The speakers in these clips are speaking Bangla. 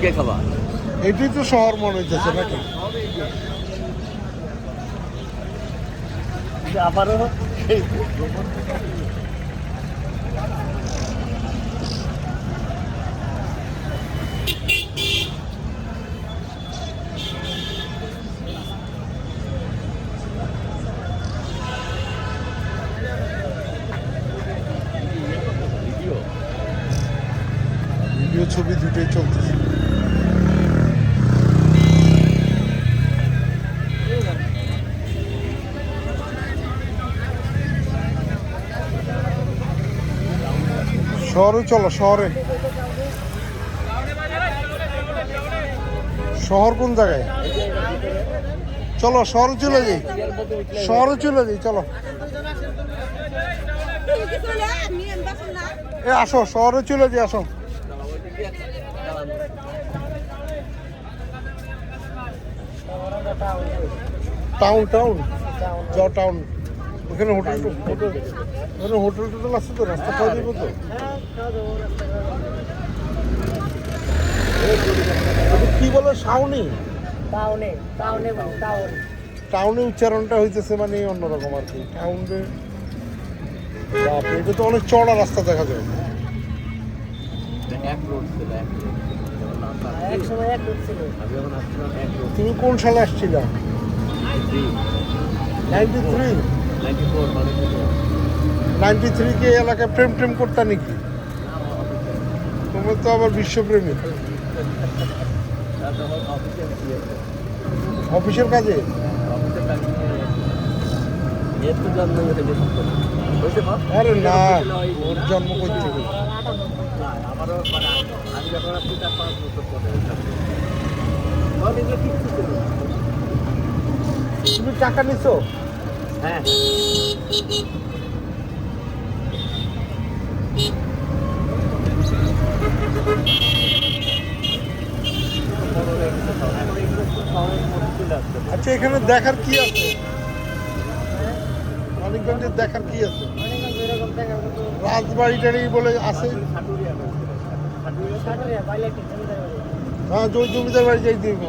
ঢুকে খাবা? এটাই তো শহর মনে হইতেছে নাকি? আবারও ছবি দুটোই চলতেছে। শহরে, চলো, শহরে। শহর কোন জায়গায়? চলো, শহরে চলে যাই। শহরে চলে যাই, চলো। এ, আসো, শহরে চলে যাই, আসো। টাউন টাউন যাও টাউন ওখানে হোটেল হোটেল ওখানে হোটেল টোটেল আছে তো রাস্তা পাওয়া যাবে তো? কি বলে শাউনি টাউনে টাউনে টাউন। টাউনে উচ্চারণটা হইতেছে মানে অন্যরকম আর কি টাউনে। এটা তো অনেক চড়া রাস্তা দেখা যায়। রোড তুমি কোন সালে আসছিলা? Ninety three ninety four ninety three কে এলাকায় প্রেম প্রেম করতা নাকি? তুমি তো আবার বিশ্বপ্রেমী। অফিসের কাজে? আরে না, ওর জন্ম না। তুমি টাকা নিছো? হ্যাঁ। আচ্ছা এখানে দেখার কি আছে? মানিকগঞ্জে দেখার কি আছে? এরকম রাজবাড়ি টাড়ি বলে আছে। হ্যাঁ জমিদার বাড়ি যাই দিব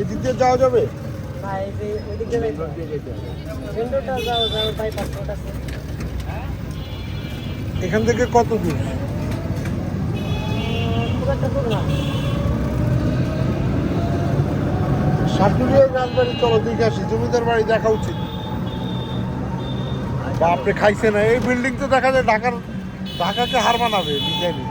এদিক দিয়ে যাওয়া যাবে? না এই যে ওই দিক দিয়ে উইন্ডোটা যাও এখান থেকে কত দূর? সাটুরিয়ার রাজবাড়ি চলো জমিদার বাড়ি দেখা উচিত। বাপরে, খাইছে না। এই বিল্ডিং তো দেখা যায় ঢাকার ঢাকাকে হার মানাবে ডিজাইনে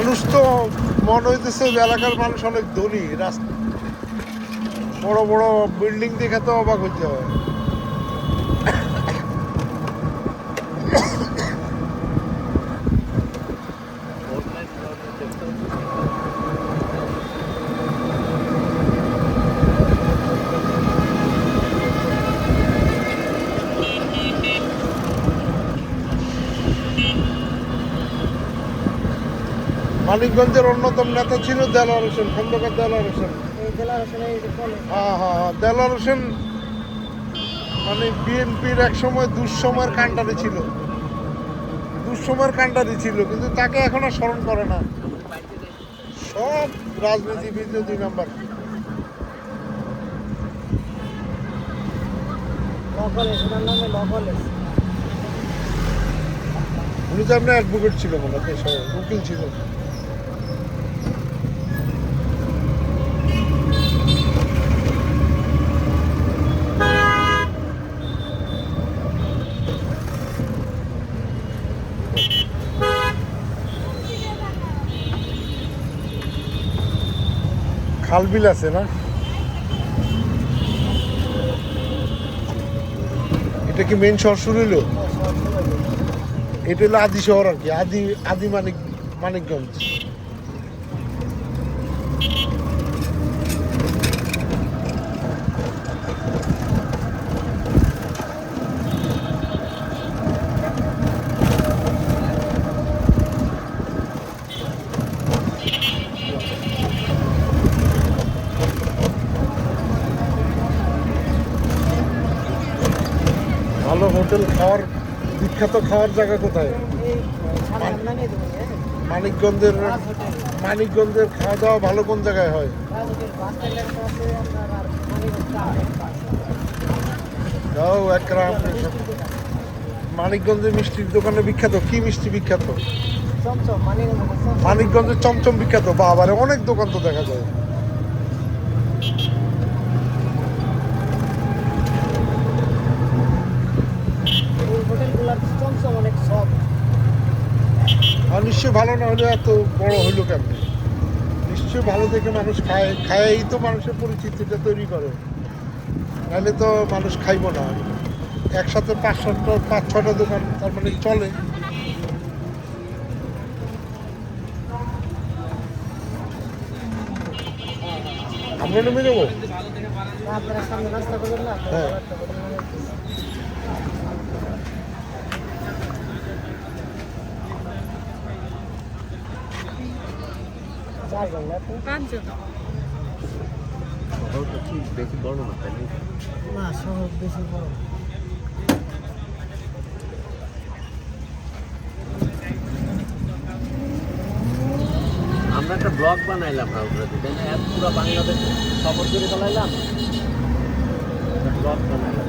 মানুষ তো মনে হইতেছে এলাকার মানুষ অনেক ধনী, রাস্তা বড় বড় বিল্ডিং দেখে তো অবাক হইতে হয়। মানিকগঞ্জের অন্যতম নেতা ছিল দেলোয়ার হোসেন খন্দকার দেলোয়ার হোসেন। হ্যাঁ হ্যাঁ হ্যাঁ দেলোয়ার হোসেন মানে বিএনপির এক সময় দুঃসময়ের কাণ্ডারি ছিল। দুঃসময়ের কাণ্ডারি ছিল কিন্তু তাকে এখন আর স্মরণ করে না। সব রাজনীতিবিদ দুই নাম্বার। উনি তো আপনার অ্যাডভোকেট ছিল মনে হয় উকিল ছিল। খালবিল আছে না? এটা কি মেন শহর শুরু হলো এটা হলো আদি শহর আর কি, আদি আদি মানিক, মানিকগঞ্জ ভালো হোটেল খাওয়ার বিখ্যাত খাওয়ার জায়গা কোথায়? মানিকগঞ্জের মানিকগঞ্জের খাওয়া দাওয়া ভালো কোন জায়গায় হয়? যাও এক রাম মানিকগঞ্জের মিষ্টির দোকানে বিখ্যাত কি মিষ্টি বিখ্যাত? মানিকগঞ্জের চমচম বিখ্যাত বাবারে অনেক দোকান তো দেখা যায় এই হোটেলগুলোর চমচম অনেক সব আর নিশ্চয়ই ভালো না হলে এত বড় হইল কেমন? নিশ্চয়ই ভালো দেখে মানুষ খায় খায়ই তো মানুষের পরিচিতিটা তৈরি করে। নাহলে তো মানুষ খাইব না। একসাথে পাঁচ সাতটা পাঁচ ছটা দোকান তার মানে চলে। আমরা নেমে যাব? হ্যাঁ। রাস্তা করবেন না চারজন না আপনি? পাঁচজন। বেশি বড় না তাই না? না শহর বেশি বড়। আমরা একটা ব্লগ বানাইলাম রাউটারে তাই না? পুরো বাংলাদেশ খবর করে ফেলাইলাম একটা ব্লগ বানাইলাম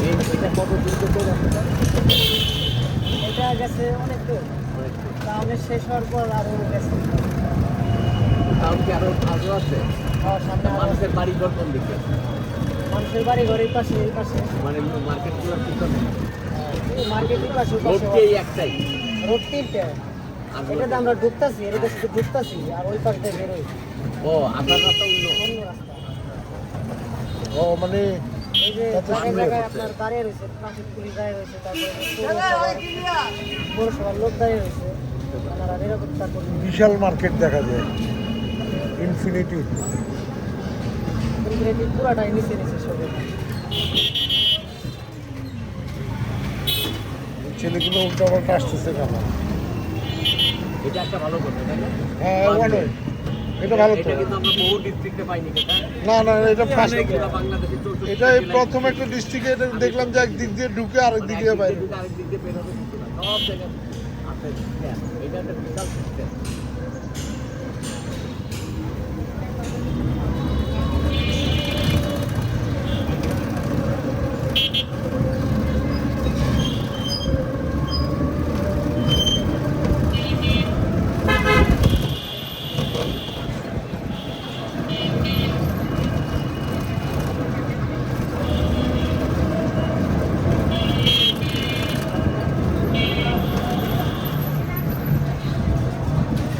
এই- এটা কত দূর থেকে রাস্তাটা? এটা গেছে অনেক দূর অনেক দূর। টাউনের শেষ হওয়ার পর আরও গেছে টাউন কি আরও আরও আছে আর সামনে আরও মানুষের বাড়ি ঘর কোন দিকে? মানুষের বাড়ি ঘর এই পাশে এই পাশে। মানে পিছনে? মার্কেটের পাশে এই একটাই। রোড তিনটে। এটাতে আমরা ঢুকতাছি এটাতে শুধু ঢুকতাছি আর ওই পাশ দিয়ে বেরোই ও আপনার রাস্তা অন্য। অন্য রাস্তা। ও মানে এই যে। আপনার দাঁড়িয়ে রয়েছে ট্রাফিক পুলিশ দাঁড়িয়ে রয়েছে তারপরে পৌরসভার- পৌরসভার লোক দাঁড়িয়ে রয়েছে। বিশাল মার্কেট দেখা যায়। ইনফিনিটি। কিন্তু এটি পুরাটাই নিচে নিচে সবে। ছেলেগুলো উল্টা পাল্টা আসতেছে কেন? এটা একটা ভালো কথা তাই না? হ্যাঁ অনেক এটা ভালো তো। এটা কিন্তু আমরা বহু ডিস্ট্রিক্টে পাইনি এটা না না এটা ফার্স্ট অনেকগুলো বাংলাদেশে চৌষট্টি এটা এই প্রথম একটা ডিস্ট্রিক্টে এটা দেখলাম যে একদিক দিয়ে ঢুকে আরেক দিক দিয়ে বাইরে। আরেক দিক দিয়ে বের হবে সব জায়গায় এটা একটা বিশাল সিস্টেম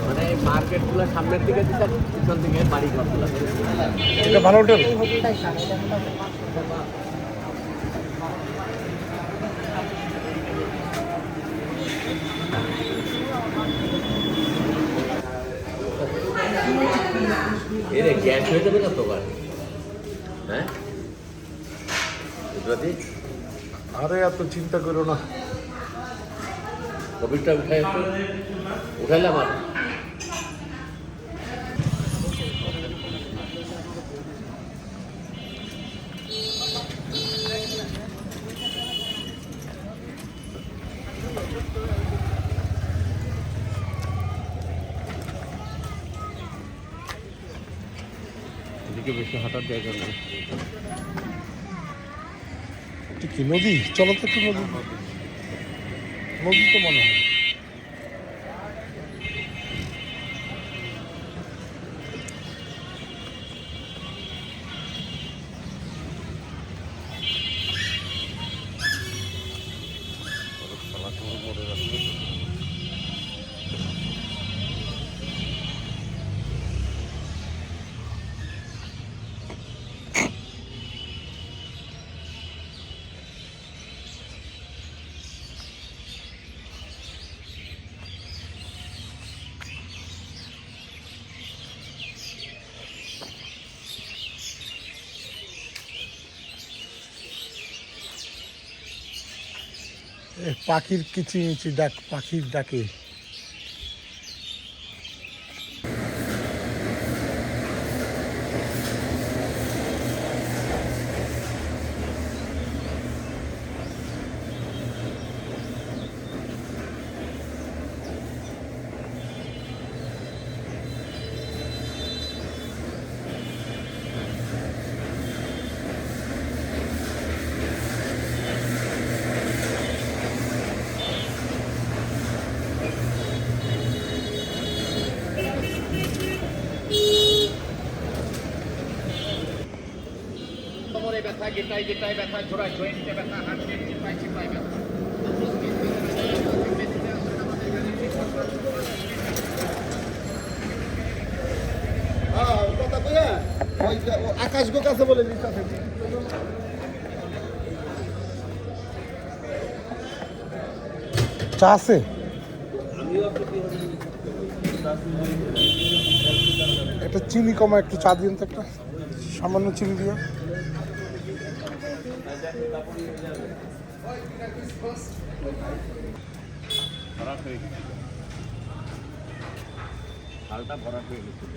মানে মার্কেটগুলো সামনের দিকে দিচ্ছে পিছন দিকে বাড়ি ঘরগুলো এটা ভালো হোটেল এরে গ্যাস হয়ে যাবে না তোমার হ্যাঁ? আরে এত চিন্তা করো না। কোভিডটা উঠাই উঠাইলাম আর এদিকে বেশি হাঁটার জায়গা নেই। কি নদী? চলো তো একটু নদী। নদী তো মনে হয়। পাখির কিচিমিচি ডাক পাখির ডাকে। গেটাই গেটাই ব্যথা ঝোড়ায় জয়েন্টে ব্যথা হাঁটুতে চিপাই চিপাই ব্যথা। আকাশ বলে আছে। চা আছে? একটা চিনি কমা, একটু চা দিন তো একটা। সামান্য চিনি দিয়ে ভরাট হয়ে গেছিল হালটা ভরা হয়ে গেছিল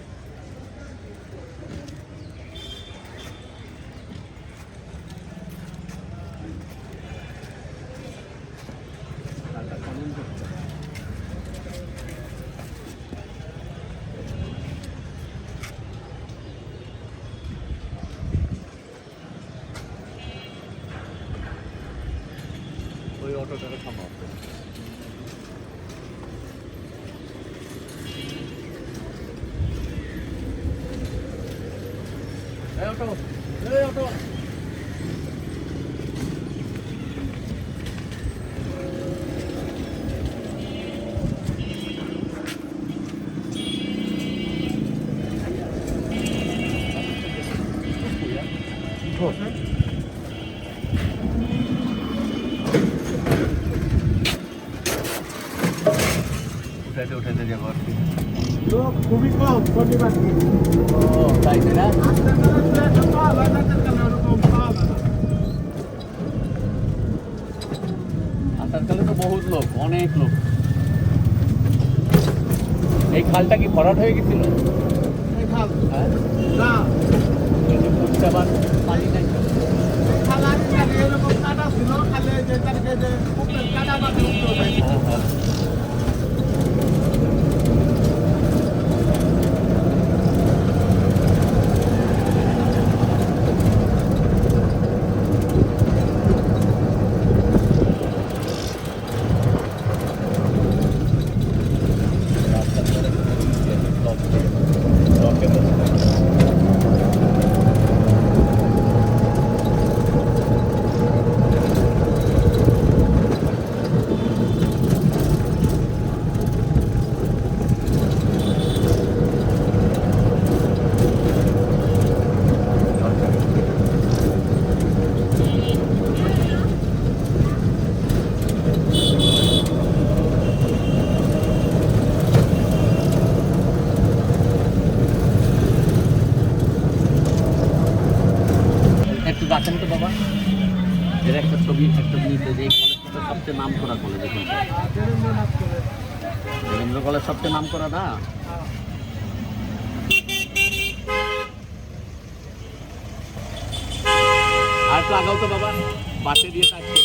ওই ও তাই না আজকাল তো বহুত লোক অনেক লোক এই খালটা কি ভরাট হয়ে গেছিল খাল, আগে এরকম কাটা ছিল, খালি যে উপরে কাটা বাঁধে উঠতে হবে। হ্যাঁ হ্যাঁ রাস্তার ধারে লক- লকে বসে থাকে। একটু রাখেন তো বাবা এর একটা ছবি একটা নিতে যে এই কলেজটা সবচেয়ে নাম করা কলেজ এখন রবীন্দ্র কলেজ সবচেয়ে নাম করা না। আর লাগাও তো বাবা বাসে দিয়ে তো